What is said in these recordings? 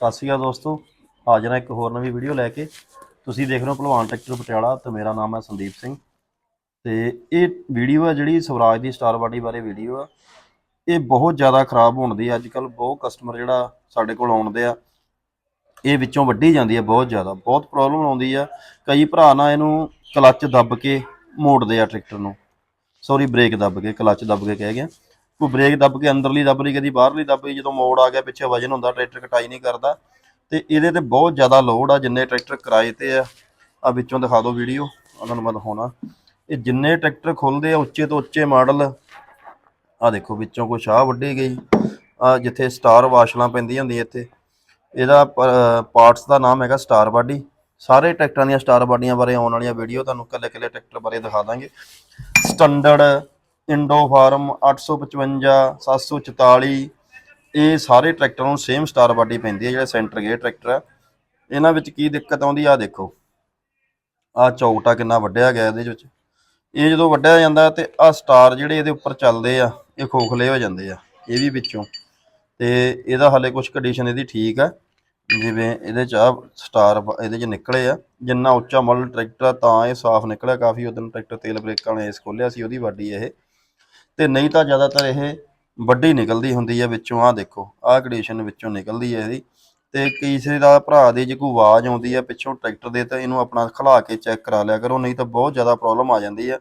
ਸਤਿ ਸ਼੍ਰੀ ਅਕਾਲ ਦੋਸਤੋ। ਹਾਜ਼ਰ ਹਾਂ ਇੱਕ ਹੋਰ ਨਵੀਂ ਵੀਡੀਓ ਲੈ ਕੇ ਤੁਸੀਂ ਦੇਖ ਰਹੇ ਹੋ ਭਲਵਾਨ ਟਰੈਕਟਰ ਪਟਿਆਲਾ ਤੇ ਮੇਰਾ ਨਾਮ ਹੈ ਸੰਦੀਪ ਸਿੰਘ। ਤੇ ਇਹ ਵੀਡੀਓ ਹੈ ਜਿਹੜੀ ਸਵਰਾਜ ਦੀ ਸਟਾਰ ਬਾਡੀ ਬਾਰੇ ਵੀਡੀਓ ਆ। ਇਹ ਬਹੁਤ ਜ਼ਿਆਦਾ ਖਰਾਬ ਹੋਣ ਦੀ ਅੱਜ ਕੱਲ ਬਹੁਤ ਕਸਟਮਰ ਜਿਹੜਾ ਸਾਡੇ ਕੋਲ ਆਉਂਦੇ ਆ, ਇਹ ਵਿੱਚੋਂ ਵੱਢੀ ਜਾਂਦੀ ਹੈ ਬਹੁਤ ਜ਼ਿਆਦਾ। ਬਹੁਤ ਪ੍ਰੋਬਲਮ ਆਉਂਦੀ ਆ। ਕਈ ਭਰਾ ਨਾ ਇਹਨੂੰ ਕਲੱਚ ਦੱਬ ਕੇ ਮੋੜਦੇ ਆ ਟਰੈਕਟਰ ਨੂੰ। ਸੌਰੀ ਬ੍ਰੇਕ ਦੱਬ ਕੇ, ਕਲੱਚ ਦੱਬ ਕੇ ਕਹਿ ਗਿਆ ਕੋਈ ਬ੍ਰੇਕ ਦੱਬ ਕੇ ਅੰਦਰਲੀ ਦੱਬ ਰਹੀ, ਕਦੀ ਬਾਹਰਲੀ ਦੱਬ ਰਹੀ, ਜਦੋਂ ਮੋੜ ਆ ਗਿਆ, ਪਿੱਛੇ ਵਜਨ ਹੁੰਦਾ, ਟਰੈਕਟਰ ਕਟਾਈ ਨਹੀਂ ਕਰਦਾ। ਤੇ ਇਹਦੇ ਤੇ ਬਹੁਤ ਜ਼ਿਆਦਾ ਲੋਡ ਆ, ਜਿੰਨੇ ਟਰੈਕਟਰ ਕਿਰਾਏ ਤੇ ਆ। ਆ ਵਿੱਚੋਂ ਦਿਖਾ ਦਿਓ ਵੀਡੀਓ ਆ ਤੁਹਾਨੂੰ ਮੈਂ ਦਿਖਾਉਣਾ। ਇਹ ਜਿੰਨੇ ਟਰੈਕਟਰ ਖੁੱਲਦੇ ਆ, ਉੱਚੇ ਤੋਂ ਉੱਚੇ ਮਾਡਲ। ਆ ਦੇਖੋ, ਵਿੱਚੋਂ ਕੋਈ ਸ਼ਾਹ ਵੱਢੀ ਗਈ। ਆ ਜਿੱਥੇ ਸਟਾਰ ਵਾਸ਼ਲਾਂ ਪੈਂਦੀਆਂ ਹੁੰਦੀਆਂ ਇੱਥੇ। ਇਹਦਾ ਪਾਰਟਸ ਦਾ ਨਾਮ ਹੈਗਾ ਸਟਾਰ ਬਾਡੀ। ਸਾਰੇ ਟਰੈਕਟਰਾਂ ਦੀਆਂ ਸਟਾਰ ਬਾਡੀਆਂ ਬਾਰੇ ਆਉਣ ਵਾਲੀਆਂ ਵੀਡੀਓ ਤੁਹਾਨੂੰ ਕੱਲੇ ਕੱਲੇ ਟਰੈਕਟਰ ਬਾਰੇ ਦਿਖਾ ਦਾਂਗੇ। ਸਟੈਂਡਰਡ ਇੰਡੋ ਫਾਰਮ 855 744 ਇਹ ਸਾਰੇ ਟਰੈਕਟਰਾਂ ਨੂੰ ਸੇਮ ਸਟਾਰ ਬਾਡੀ ਪੈਂਦੀ ਹੈ, ਜਿਹੜਾ ਸੈਂਟਰ ਗੇਅਰ ਟਰੈਕਟਰ ਹੈ। ਇਹਨਾਂ ਵਿੱਚ ਕੀ ਦਿੱਕਤ ਆਉਂਦੀ ਆ ਦੇਖੋ। ਆ ਚੌਕਟਾ ਕਿੰਨਾ ਵੱਢਿਆ ਗਿਆ ਇਹਦੇ ਵਿੱਚ। ਇਹ ਜਦੋਂ ਵੱਢਿਆ ਜਾਂਦਾ ਤੇ ਆ ਸਟਾਰ ਜਿਹੜੇ ਇਹਦੇ ਉੱਪਰ ਚੱਲਦੇ ਆ, ਇਹ ਖੋਖਲੇ ਹੋ ਜਾਂਦੇ ਆ, ਇਹ ਵੀ ਵਿੱਚੋਂ। ਤੇ ਇਹਦਾ ਹਾਲੇ ਕੁਝ ਕੰਡੀਸ਼ਨ ਇਹਦੀ ਠੀਕ ਆ। ਜਿਵੇਂ ਇਹਦੇ ਚ ਆ ਸਟਾਰ ਇਹਦੇ ਚ ਨਿਕਲੇ ਆ, ਜਿੰਨਾ ਉੱਚਾ ਮਾਡਲ ਟਰੈਕਟਰ ਆ, ਤਾਂ ਇਹ ਸਾਫ਼ ਨਿਕਲਿਆ। ਕਾਫੀ ਉਦੋਂ ਟਰੈਕਟਰ ਤੇਲ ਬ੍ਰੇਕਾਂ ਨੇ ਇਸ ਖੋਲਿਆ ਸੀ, ਉਹਦੀ ਵਾਡੀ ਇਹ। ਤੇ ਨਹੀਂ ਤਾਂ ਜ਼ਿਆਦਾਤਰ ਇਹ ਵੱਡੀ ਨਿਕਲਦੀ ਹੁੰਦੀ ਹੈ ਵਿੱਚੋਂ, ਆਹ ਦੇਖੋ, ਆਹ ਕੰਡੀਸ਼ਨ ਵਿੱਚੋਂ ਨਿਕਲਦੀ ਹੈ ਇਹਦੀ। ਤੇ ਕਿਸੇ ਦਾ ਭਰਾ ਦੀ ਜੇ ਕੋਈ ਆਵਾਜ਼ ਆਉਂਦੀ ਹੈ ਪਿੱਛੋਂ ਟਰੈਕਟਰ ਦੇ, ਤਾਂ ਇਹਨੂੰ ਆਪਣਾ ਖਲਾ ਕੇ ਚੈੱਕ ਕਰਾ ਲਿਆ ਕਰੋ, ਨਹੀਂ ਤਾਂ ਬਹੁਤ ਜ਼ਿਆਦਾ ਪ੍ਰੋਬਲਮ ਆ ਜਾਂਦੀ ਹੈ।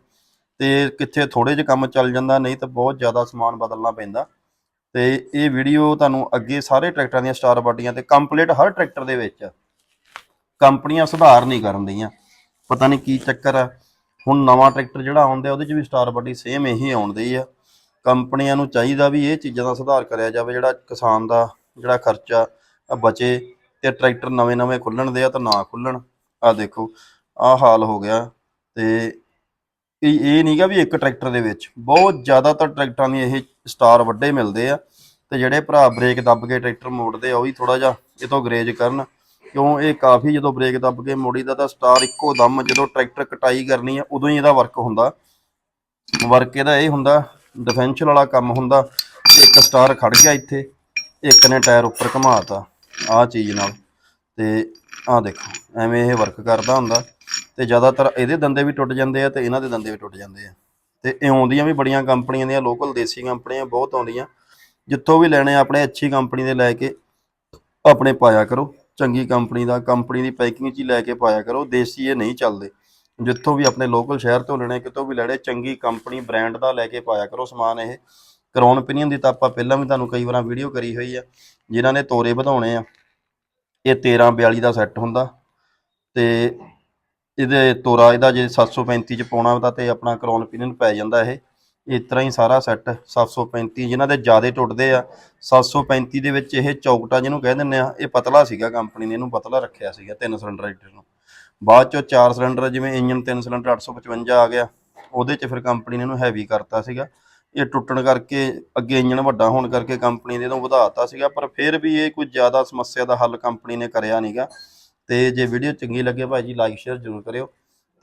ਤੇ ਕਿੱਥੇ ਥੋੜੇ ਜਿਹਾ ਕੰਮ ਚੱਲ ਜਾਂਦਾ, ਨਹੀਂ ਤਾਂ ਬਹੁਤ ਜ਼ਿਆਦਾ ਸਮਾਨ ਬਦਲਣਾ ਪੈਂਦਾ। ਤੇ ਇਹ ਵੀਡੀਓ ਤੁਹਾਨੂੰ ਅੱਗੇ ਸਾਰੇ ਟਰੈਕਟਰਾਂ ਦੀਆਂ ਸਟਾਰ ਬਾਡੀਆਂ ਤੇ ਕੰਪਲੀਟ ਹਰ ਟਰੈਕਟਰ ਦੇ ਵਿੱਚ ਕੰਪਨੀਆਂ ਸੁਧਾਰ ਨਹੀਂ ਕਰਨ ਦੀਆਂ। ਪਤਾ ਨਹੀਂ ਕੀ ਚੱਕਰ ਆ। ਹੁਣ ਨਵਾਂ ਟਰੈਕਟਰ ਜਿਹੜਾ ਆਉਂਦਾ, ਉਹਦੇ 'ਚ ਵੀ ਸਟਾਰ ਬਾਡੀ ਸੇਮ ਇਹੀ ਆਉਂਦੀ ਆ। ਕੰਪਨੀਆਂ ਨੂੰ ਚਾਹੀਦਾ ਵੀ ਇਹ ਚੀਜ਼ਾਂ ਦਾ ਸੁਧਾਰ ਕਰਿਆ ਜਾਵੇ, ਜਿਹੜਾ ਕਿਸਾਨ ਦਾ ਜਿਹੜਾ ਖਰਚਾ ਬਚੇ ਤੇ ਟਰੈਕਟਰ ਨਵੇਂ-ਨਵੇਂ ਖੁੱਲਣ ਦੇ ਆ ਤਾਂ ਨਾ ਖੁੱਲਣ। ਆ ਦੇਖੋ, ਆ ਹਾਲ ਹੋ ਗਿਆ ਤੇ ਇਹ ਇਹ ਨਹੀਂਗਾ ਵੀ ਇੱਕ ਟਰੈਕਟਰ ਦੇ ਵਿੱਚ। ਬਹੁਤ ਜ਼ਿਆਦਾਤਰ ਟਰੈਕਟਰਾਂ ਦੀ ਇਹ ਸਟਾਰ ਵੱਡੇ ਮਿਲਦੇ ਆ ਤੇ ਜਿਹੜੇ ਭਰਾ ਬ੍ਰੇਕ ਦੱਬ ਕੇ ਟਰੈਕਟਰ ਮੋੜਦੇ ਆ, ਉਹ ਵੀ ਥੋੜਾ ਜਿਹਾ ਇਹ ਤੋਂ ਗਰੇਜ ਕਰਨ। ਕਿਉਂ ਇਹ ਕਾਫੀ ਜਦੋਂ ਬ੍ਰੇਕ ਦੱਬ ਕੇ ਮੋੜੀਦਾ ਤਾਂ ਸਟਾਰ ਇੱਕੋ ਦਮ ਜਦੋਂ ਟਰੈਕਟਰ ਕਟਾਈ ਕਰਨੀ ਹੈ ਉਦੋਂ ਹੀ ਇਹਦਾ ਵਰਕ ਹੁੰਦਾ। ਵਰਕ ਇਹਦਾ ਇਹ ਹੁੰਦਾ ਡਿਫੈਂਸ਼ਲ ਵਾਲਾ ਕੰਮ ਹੁੰਦਾ, ਇੱਕ ਸਟਾਰ ਖੜ ਗਿਆ ਇੱਥੇ, ਇੱਕ ਨੇ ਟਾਇਰ ਉੱਪਰ ਘੁਮਾਤਾ, ਆਹ ਚੀਜ਼ ਨਾਲ। ਤੇ ਆਹ ਦੇਖੋ, ਐਵੇਂ ਇਹ ਵਰਕ ਕਰਦਾ ਹੁੰਦਾ। ਤੇ ਜ਼ਿਆਦਾਤਰ ਇਹਦੇ ਦੰਦੇ ਵੀ ਟੁੱਟ ਜਾਂਦੇ ਆ ਤੇ ਇਹਨਾਂ ਦੇ ਦੰਦੇ ਵੀ ਟੁੱਟ ਜਾਂਦੇ ਆ। ਤੇ ਇਹ ਆਉਂਦੀਆਂ ਵੀ ਬੜੀਆਂ ਕੰਪਨੀਆਂ ਦੀਆਂ ਲੋਕਲ ਦੇਸੀ ਕੰਪਨੀਆਂ ਬਹੁਤ ਆਉਂਦੀਆਂ। ਜਿੱਥੋਂ ਵੀ ਲੈਣੇ ਆਪਣੇ ਅੱਛੀ ਕੰਪਨੀ ਦੇ ਲੈ ਕੇ ਆਪਣੇ ਪਾਇਆ ਕਰੋ। ਚੰਗੀ ਕੰਪਨੀ ਦਾ, ਕੰਪਨੀ ਦੀ ਪੈਕਿੰਗ 'ਚ ਹੀ ਲੈ ਕੇ ਪਾਇਆ ਕਰੋ, ਦੇਸੀ ਇਹ ਨਹੀਂ ਚੱਲਦੇ। ਜਿੱਥੋਂ ਵੀ ਆਪਣੇ ਲੋਕਲ ਸ਼ਹਿਰ ਤੋਂ ਲੈਣੇ, ਕਿਤੋਂ ਵੀ ਲੈਣੇ ਚੰਗੀ ਕੰਪਨੀ ਬ੍ਰਾਂਡ ਦਾ ਲੈ ਕੇ ਪਾਇਆ ਕਰੋ ਸਮਾਨ ਇਹ। ਕਰਾਉਨ ਓਪੀਨੀਅਨ ਦੀ ਤਾਂ ਆਪਾਂ ਪਹਿਲਾਂ ਵੀ ਤੁਹਾਨੂੰ ਕਈ ਵਾਰਾਂ ਵੀਡੀਓ ਕਰੀ ਹੋਈ ਆ, ਜਿਨ੍ਹਾਂ ਨੇ ਤੋਰੇ ਵਧਾਉਣੇ ਆ। ਇਹ 13 42 ਦਾ ਸੈੱਟ ਹੁੰਦਾ ਤੇ ਇਹਦੇ ਤੋਰਾ ਇਹਦਾ ਜੇ 735 ਚ ਪਾਉਣਾ ਤਾਂ ਤੇ ਆਪਣਾ ਕਰਾਉਨ ਓਪੀਨੀਅਨ ਪੈ ਜਾਂਦਾ ਇਹ। ਇਸ ਤਰ੍ਹਾਂ ਹੀ ਸਾਰਾ ਸੈੱਟ 735 ਜਿਨ੍ਹਾਂ ਦੇ ਜਿਆਦੇ ਟੁੱਟਦੇ ਆ 735 ਦੇ ਵਿੱਚ ਇਹ ਚੌਕਟਾ ਜਿਹਨੂੰ ਕਹਿ ਦਿੰਦੇ ਆ, ਇਹ ਪਤਲਾ ਸੀਗਾ ਕੰਪਨੀ ਨੇ, ਇਹਨੂੰ ਪਤਲਾ ਰੱਖਿਆ ਸੀਗਾ ਤਿੰਨ ਸਿਲੰਡਰ ਰਾਈਟਰ ਨੂੰ। ਬਾਅਦ ਚੋਂ ਚਾਰ ਸਿਲੰਡਰ ਜਿਵੇਂ ਇੰਜਨ ਤਿੰਨ ਸਿਲੰਡਰ 855 ਆ ਗਿਆ, ਉਹਦੇ ਚ ਫਿਰ ਕੰਪਨੀ ਨੇ ਇਹਨੂੰ ਹੈਵੀ ਕਰਤਾ ਸੀਗਾ। ਇਹ ਟੁੱਟਣ ਕਰਕੇ ਅੱਗੇ ਇੰਜਨ ਵੱਡਾ ਹੋਣ ਕਰਕੇ ਕੰਪਨੀ ਨੇ ਇਹਨੂੰ ਵਧਾਤਾ ਸੀਗਾ, ਪਰ ਫਿਰ ਵੀ ਇਹ ਕੋਈ ਜ਼ਿਆਦਾ ਸਮੱਸਿਆ ਦਾ ਹੱਲ ਕੰਪਨੀ ਨੇ ਕਰਿਆ ਨਹੀਂਗਾ ਤੇ ਜੇ ਵੀਡੀਓ ਚੰਗੀ ਲੱਗੇ ਭਾਈ ਜੀ ਲਾਈਕ ਸ਼ੇਅਰ ਜ਼ਰੂਰ ਕਰਿਓ।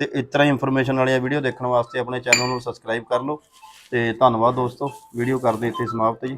ਤੇ ਇਸ ਤਰ੍ਹਾਂ ਇਨਫੋਰਮੇਸ਼ਨ ਵਾਲੀਆਂ ਵੀਡੀਓ ਦੇਖਣ ਵਾਸਤੇ ਆਪਣੇ ਚੈਨਲ ਨੂੰ ਸਬਸਕ੍ਰਾਈਬ ਕਰ ਲਓ। ਤੇ ਧੰਨਵਾਦ ਦੋਸਤੋ ਵੀਡੀਓ ਕਰਦੇ ਇੱਥੇ ਸਮਾਪਤ ਜੀ।